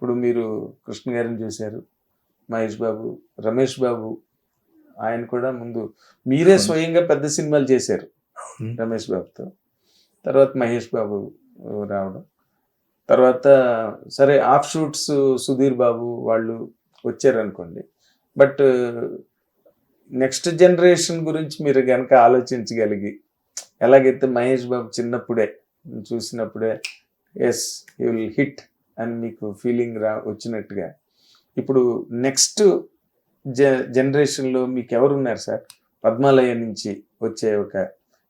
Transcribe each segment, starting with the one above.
ఇప్పుడు మీరు కృష్ణ గారిని చూశారు మహేష్ బాబు రమేష్ బాబు ఆయన కూడా ముందు మీరే స్వయంగా పెద్ద సినిమాలు చేశారు. రమేష్ బాబుతో. తర్వాత మహేష్ బాబు రావడం. తర్వాత సరే ఆఫ్ షూట్స్ సుధీర్ బాబు వాళ్ళు వచ్చారనుకోండి. బట్ నెక్స్ట్ జనరేషన్ గురించి మీరు కనుక ఆలోచించగలిగి ఎలాగైతే మహేష్ బాబు చిన్నప్పుడే చూసినప్పుడే ఎస్ యూ విల్ హిట్ అని మీకు ఫీలింగ్ రా వచ్చినట్టుగా. ఇప్పుడు నెక్స్ట్ జ జనరేషన్లో మీకు ఎవరు ఉన్నారు సార్? పద్మాలయ నుంచి వచ్చే ఒక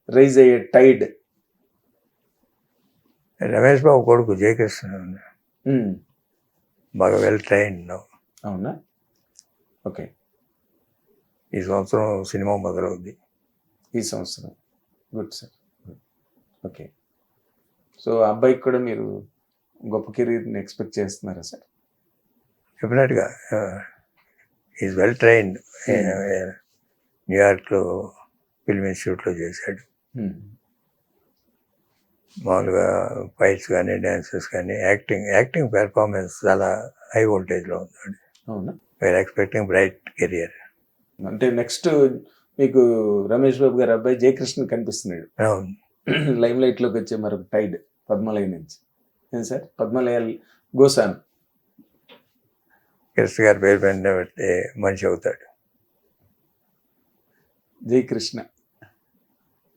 రైజ్ అయ్యే టైడ్ రమేష్ బాబు కొడుకు జయకృష్ణ. ఉన్నాడు. బాగా వెల్ ట్రైన్డ్ అవునా? ఓకే ఈ సంవత్సరం సినిమా మొదలవుద్ది. ఈ సంవత్సరం. గుడ్ సార్ ఓకే సో అబ్బాయికి కూడా మీరు గొప్ప కెరీర్ని ఎక్స్పెక్ట్ చేస్తున్నారా సార్? డెఫినెట్గా ఈజ్ వెల్ ట్రైన్డ్ న్యూయార్క్లో ఫిల్మ్ ఇన్స్టిట్యూట్లో చేశాడు. మామూలుగా ఫైట్స్ కానీ డ్యాన్సెస్ కానీ యాక్టింగ్ యాక్టింగ్ పెర్ఫార్మెన్స్ చాలా హై వోల్టేజ్లో ఉన్నాడు. అవునా? We are expecting bright career అంటే నెక్స్ట్ మీకు రమేష్ బాబు గారు అబ్బాయి జయకృష్ణ కనిపిస్తున్నాడు. అవును. లైమ్ లైట్లోకి వచ్చే మరొక టైడ్ పద్మలయ నుంచి. సార్? పద్మలయ గోసాన్. కృష్ణ గారి పేరు పెడితే మనిషి అవుతాడు. జై కృష్ణ.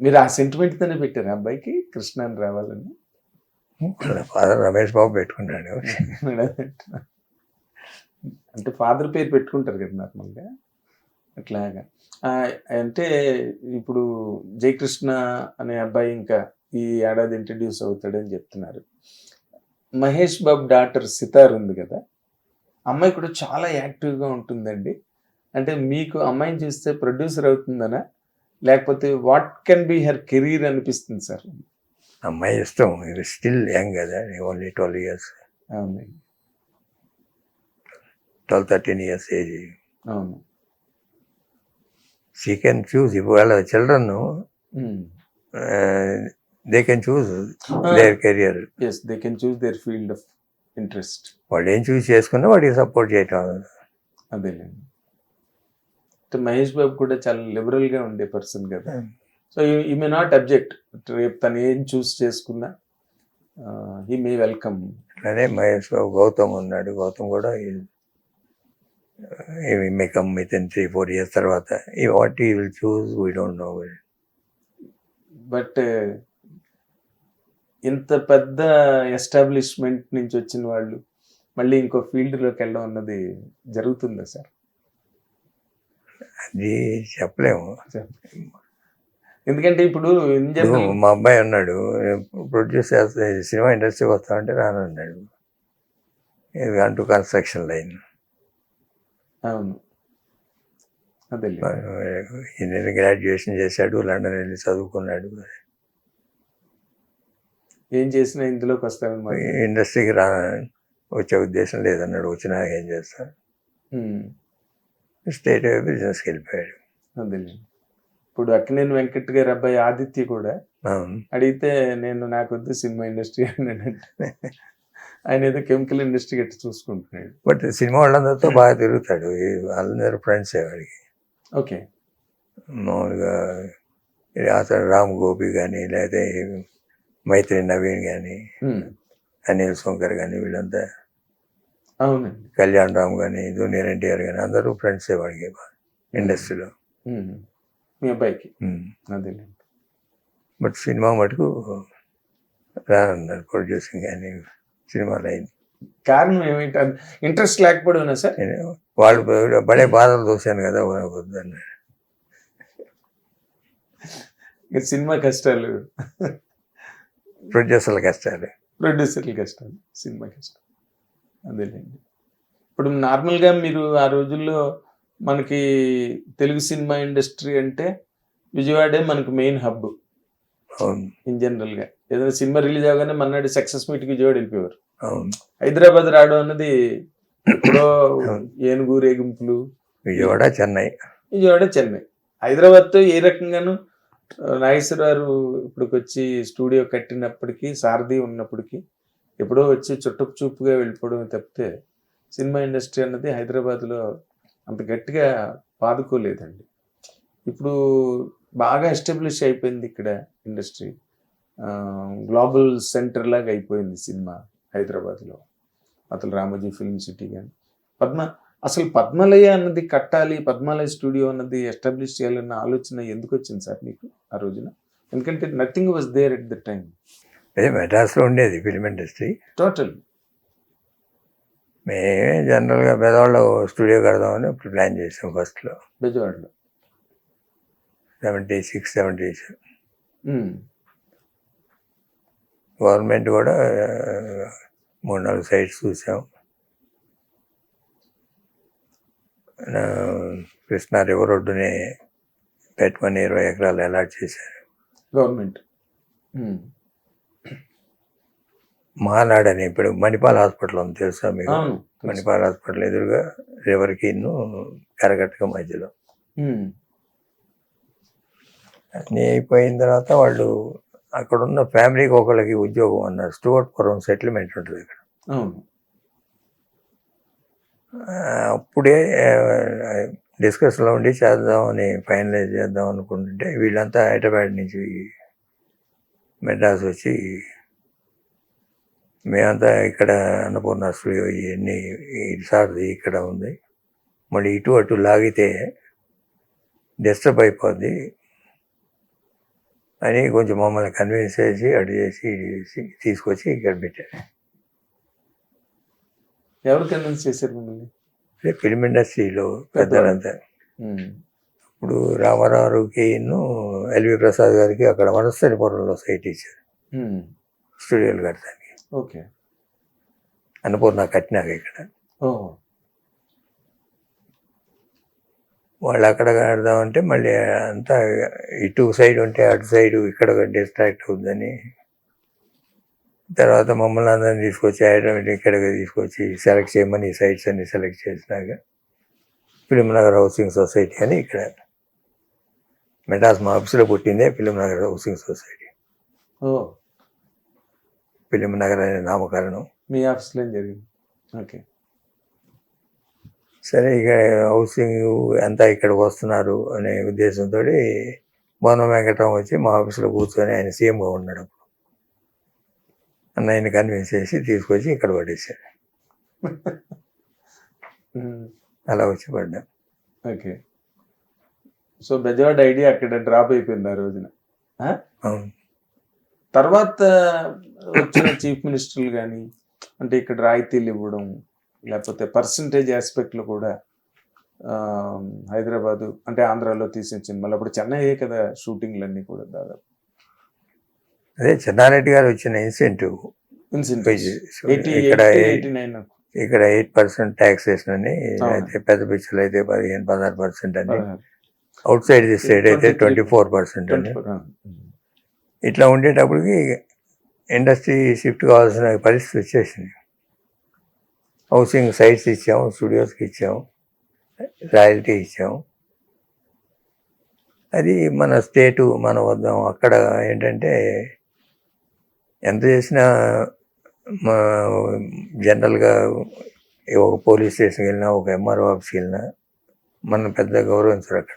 మీరు ఆ సెంటిమెంట్తోనే పెట్టారు అబ్బాయికి? కృష్ణ అని రావాలని ఫాదర్ రమేష్ బాబు పెట్టుకున్నాడు అంటే ఫాదర్ పేరు పెట్టుకుంటారు కదా నార్మల్గా? అట్లాగా. అంటే ఇప్పుడు జయకృష్ణ అనే అబ్బాయి ఇంకా ఈ ఏడాది ఇంట్రడ్యూస్ అవుతాడని చెప్తున్నారు. మహేష్ బాబు డాటర్ సితార్ ఉంది కదా? అమ్మాయి కూడా చాలా యాక్టివ్గా ఉంటుందండి. అంటే మీకు అమ్మాయిని చూస్తే ప్రొడ్యూసర్ అవుతుందనా? లేకపోతే what can be her career అనిపిస్తుంది సార్? అమ్మాయి ఇష్టం. ఇది స్టిల్ యంగ్ కదా. Only twelve years. అవును ట్వెల్వ్ థర్టీన్ ఇయర్స్ ఏజ్. అవును. షీ కెన్ చూస్ ఇవాళ children. They can choose their career as they can choose their field of interest వాళ్ళు ఏం చూస్ చేసుకున్నా వాడికి సపోర్ట్ చేయటం అదేలేండి. మహేష్ బాబు కూడా చాలా liberal గా ఉండే పర్సన్ కదా. సో ఈ మే నాట్ అబ్జెక్ట్ రేపు తను ఏం చూస్ చేసుకున్నా హీ మే వెల్కమ్ అదే మహేష్ బాబు గౌతమ్ ఉన్నాడు. గౌతమ్ కూడా may come within three four years తర్వాత. ఈ what he will choose we don't know but ఇంత పెద్ద ఎస్టాబ్లిష్మెంట్ నుంచి వచ్చిన వాళ్ళు మళ్ళీ ఇంకో ఫీల్డ్లోకి వెళ్ళడం అన్నది జరుగుతుందా సార్? అది చెప్పలేము. ఎందుకంటే ఇప్పుడు మా అబ్బాయి అన్నాడు ప్రొడ్యూస్ చేస్తే సినిమా ఇండస్ట్రీకి వస్తామంటే రానన్నాడు ఇది అంటూ కన్స్ట్రక్షన్ లైన్. అవును. అదే ఇంజనీరింగ్ గ్రాడ్యుయేషన్ చేశాడు లండన్ వెళ్ళి చదువుకున్నాడు. ఏం చేసినా ఇందులోకి వస్తారనమాట ఇండస్ట్రీకి రా వచ్చే ఉద్దేశం లేదన్నాడు. వచ్చినా ఏం చేస్తాను స్టేట్ బిజినెస్కి వెళ్ళిపోయాడు. అదేలేండి. ఇప్పుడు అక్కినేని వెంకట్ గారి అబ్బాయి ఆదిత్య కూడా అడిగితే నేను నాకు వద్దు సినిమా ఇండస్ట్రీ అన్నాడంటే ఆయన ఏదో కెమికల్ ఇండస్ట్రీ గట్టి చూసుకుంటున్నాడు. బట్ సినిమా వాళ్ళందరితో బాగా తిరుగుతాడు. వాళ్ళందరూ ఫ్రెండ్స్ వాడికి. ఓకే. మామూలుగా అతను రామ్ గోపి కానీ లేకపోతే మైత్రి నవీన్ కానీ అనిల్ శంకర్ కానీ వీళ్ళంతా. కళ్యాణ్ రామ్ కానీ జూనియర్ ఎన్టీఆర్ కానీ అందరూ ఫ్రెండ్సే వాడికి ఇండస్ట్రీలో. మీ అబ్బాయికి? బట్ సినిమా మటుకు రానన్నారు ప్రొడ్యూసింగ్ కానీ సినిమా లైన్. కారణం ఏమిటి? ఇంట్రెస్ట్ లేకపోవడం సార్? వాళ్ళు బడే బాధలు చూశాను కదా వద్దన్నారు సినిమా కష్టాలు. ప్రొడ్యూసర్ల కష్టాలు. ప్రొడ్యూసర్ల కష్టాలు సినిమా కష్టాలు అదేలేండి. ఇప్పుడు నార్మల్గా మీరు ఆ రోజుల్లో మనకి తెలుగు సినిమా ఇండస్ట్రీ అంటే విజయవాడే మనకి మెయిన్ హబ్. అవును. ఇన్ జనరల్గా. ఏదైనా సినిమా రిలీజ్ అవగానే మన్నాడు సక్సెస్ మీట్కి విజయవాడ వెళ్ళిపోయారు అవును. హైదరాబాద్ రావడం అన్నది ఎప్పుడో ఏనుగు రేగింపులు. విజయవాడ చెన్నై. విజయవాడ చెన్నై. హైదరాబాద్తో ఏ రకంగానూ నాగేశ్వరరావు ఇప్పటికి వచ్చి స్టూడియో కట్టినప్పటికీ సారథి ఉన్నప్పటికీ ఎప్పుడో వచ్చి చుట్టపు చూపుగా వెళ్ళిపోవడం తప్పితే సినిమా ఇండస్ట్రీ అన్నది హైదరాబాద్లో అంత గట్టిగా పాదుకోలేదండి ఇప్పుడు బాగా ఎస్టాబ్లిష్ అయిపోయింది ఇక్కడ ఇండస్ట్రీ. గ్లోబల్ సెంటర్ లాగా అయిపోయింది సినిమా హైదరాబాద్లో. అతను రామోజీ ఫిల్మ్ సిటీ కానీ పద్మ అసలు పద్మలయ అన్నది కట్టాలి పద్మాలయ స్టూడియో అన్నది ఎస్టాబ్లిష్ చేయాలన్న ఆలోచన ఎందుకు వచ్చింది సార్ మీకు ఆ రోజున? ఎందుకంటే nothing was there at the time అదే మెడ్రాస్లో ఉండేది ఫిల్మ్ ఇండస్ట్రీ. టోటల్ మేమే జనరల్గా పెదవాళ్ళు స్టూడియో కడదామని ఇప్పుడు ప్లాన్ చేసాం ఫస్ట్లో. బెజవాడలో. Seventy six seventy um, government కూడా మూడు నాలుగు సైట్స్ చూసాం ఆ, కృష్ణా రివర్ రోడ్డుని పెట్టమని ఇరవై ఎకరాలు అలాట్ చేశారు. గవర్నమెంట్. ఉమ్, మానాడు అని ఇప్పుడు మణిపాల్ హాస్పిటల్ ఉంది తెలుసా మీకు? మణిపాల్ హాస్పిటల్ ఎదురుగా రివర్కి కరకట్టక మధ్యలో. అన్నీ అయిపోయిన తర్వాత వాళ్ళు అక్కడ ఉన్న ఫ్యామిలీకి ఒకళ్ళకి ఉద్యోగం అన్నారు. స్టూవర్ట్పురం సెటిల్మెంట్ ఉంటుంది ఇక్కడ. అప్పుడే డిస్కషన్లో ఉండి చేద్దామని ఫైనలైజ్ చేద్దాం అనుకుంటుంటే వీళ్ళంతా హైదరాబాద్ నుంచి మెడ్రాస్ వచ్చి మేమంతా ఇక్కడ అన్నపూర్ణ స్టూడియో ఇవన్నీ సార్ది ఇక్కడ ఉంది. మళ్ళీ ఇటు అటు లాగితే డిస్టర్బ్ అయిపోద్ది అని కొంచెం మమ్మల్ని కన్విన్స్ చేసి అటు చేసి ఇటు చేసి తీసుకొచ్చి ఇక్కడ పెట్టారు. ఎవరు కన్విన్స్ చేశారు మిమ్మల్ని? ఫిల్మ్ ఇండస్ట్రీలో పెద్దలంతా. ఇప్పుడు రామారావుకి ఎల్వి ప్రసాద్ గారికి అక్కడ వనస్థలిపురంలో సైట్ ఇచ్చారు. స్టూడియోలు కట్టడానికి. ఓకే. అన్నపూర్ణ కట్టినాక ఇక్కడ. వాళ్ళు అక్కడ కడదామంటే మళ్ళీ అంతా ఇటు సైడ్ ఉంటే అటు సైడ్ ఇక్కడ డిస్ట్రాక్ట్ అవుతుందని తర్వాత మమ్మల్ని అందరిని తీసుకొచ్చి హైదరాబాద్ ఇక్కడికి తీసుకొచ్చి సెలెక్ట్ చేయమని ఈ సైట్స్ అన్ని సెలెక్ట్ చేసినాక ఫిలిం నగర్ హౌసింగ్ సొసైటీ అని ఇక్కడ మెడ్రాస్ మా ఆఫీసులో పుట్టిందే ఫిలిం నగర్ హౌసింగ్ సొసైటీ ఓ. ఫిలిం నగర్ అనే నామకరణం. మీ ఆఫీస్లో జరిగింది? ఓకే. సరే ఇక హౌసింగ్ అంతా ఇక్కడికి వస్తున్నారు అనే ఉద్దేశంతో భవన వెంకటరావు వచ్చి మా ఆఫీస్లో కూర్చొని ఆయన సీఎంగా ఉన్నాడు అప్పుడు అన్న ఆయన కన్విన్స్ చేసి తీసుకొచ్చి ఇక్కడ ఉమ్, అలా వచ్చి పడ్డాం. ఓకే. సో బెజవాడ ఐడియా అక్కడ డ్రాప్ అయిపోయింది ఆ రోజున? అవును. తర్వాత వచ్చిన చీఫ్ మినిస్టర్లు కానీ అంటే ఇక్కడ రాయితీలు ఇవ్వడం లేకపోతే పర్సంటేజ్ ఆస్పెక్ట్లో కూడా హైదరాబాదు అంటే ఆంధ్రాలో తీసిన సినిమాలు అప్పుడు చెన్నైయే కదా షూటింగ్లు అన్నీ కూడా దాదాపు. అదే చెన్నారెడ్డి గారు వచ్చిన ఇన్సెంటివ్ ఇక్కడ ఇక్కడ ఎయిట్ పర్సెంట్ ట్యాక్సేషన్ అని. అయితే పెద్ద పిక్చర్లు అయితే పదిహేను పదహారు పర్సెంట్ అని. అవుట్ సైడ్ ది స్టేట్ అయితే 23. ట్వంటీ ఫోర్ పర్సెంట్ అని. ఇట్లా ఉండేటప్పటికి ఇండస్ట్రీ షిఫ్ట్ కావాల్సిన పరిస్థితి వచ్చేసింది. హౌసింగ్ సైట్స్ ఇచ్చాము స్టూడియోస్కి ఇచ్చాము రాయల్టీ ఇచ్చాము. అది మన స్టేటు మన వద్ద అక్కడ ఏంటంటే ఎంత చేసినా మా జనరల్గా ఒక పోలీస్ స్టేషన్కి వెళ్ళినా ఒక ఎంఆర్ఓ ఆఫీస్కి వెళ్ళినా మనం పెద్ద గౌరవించరు అక్కడ.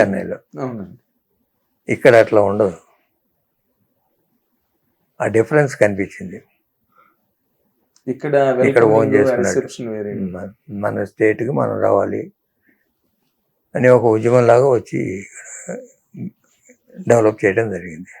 చెన్నైలో. ఇక్కడ అట్లా ఉండదు. ఆ డిఫరెన్స్ కనిపించింది. ఇక్కడ ఇక్కడ own చేసుకున్నాడు. మన- స్టేట్కి మనం రావాలి. అని ఒక ఉద్యమం లాగా వచ్చి డెవలప్ చేయడం జరిగింది.